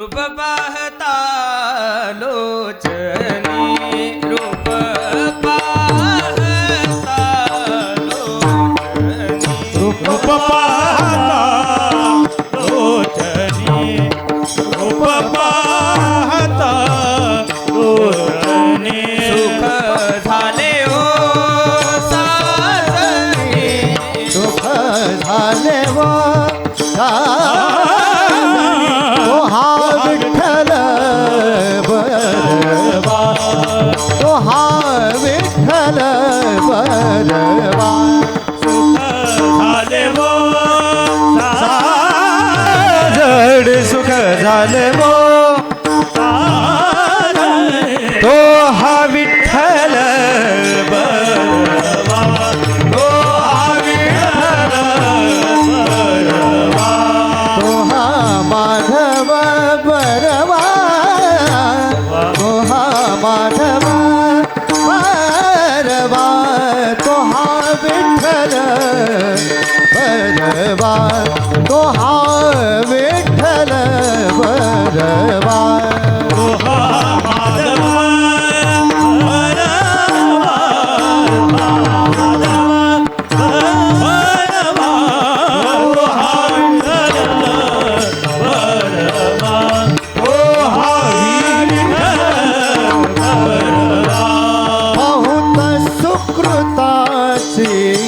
रूप पाहता लोचनी रूप पाहता लोचनी रूप पाहता रूप सुख झाले हो झाले झाले सुख तो हा विठ्ठल तो हा विठ्ठल तो हा माधव बरवा तो हा माधव बरवा तो हा विठल बरवा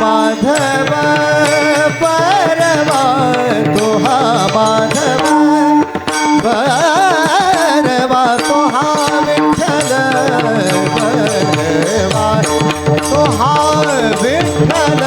माधव परवा तो हा माधव बरवा तो हा विठ्ठल बरवा तो हा विठ्ठल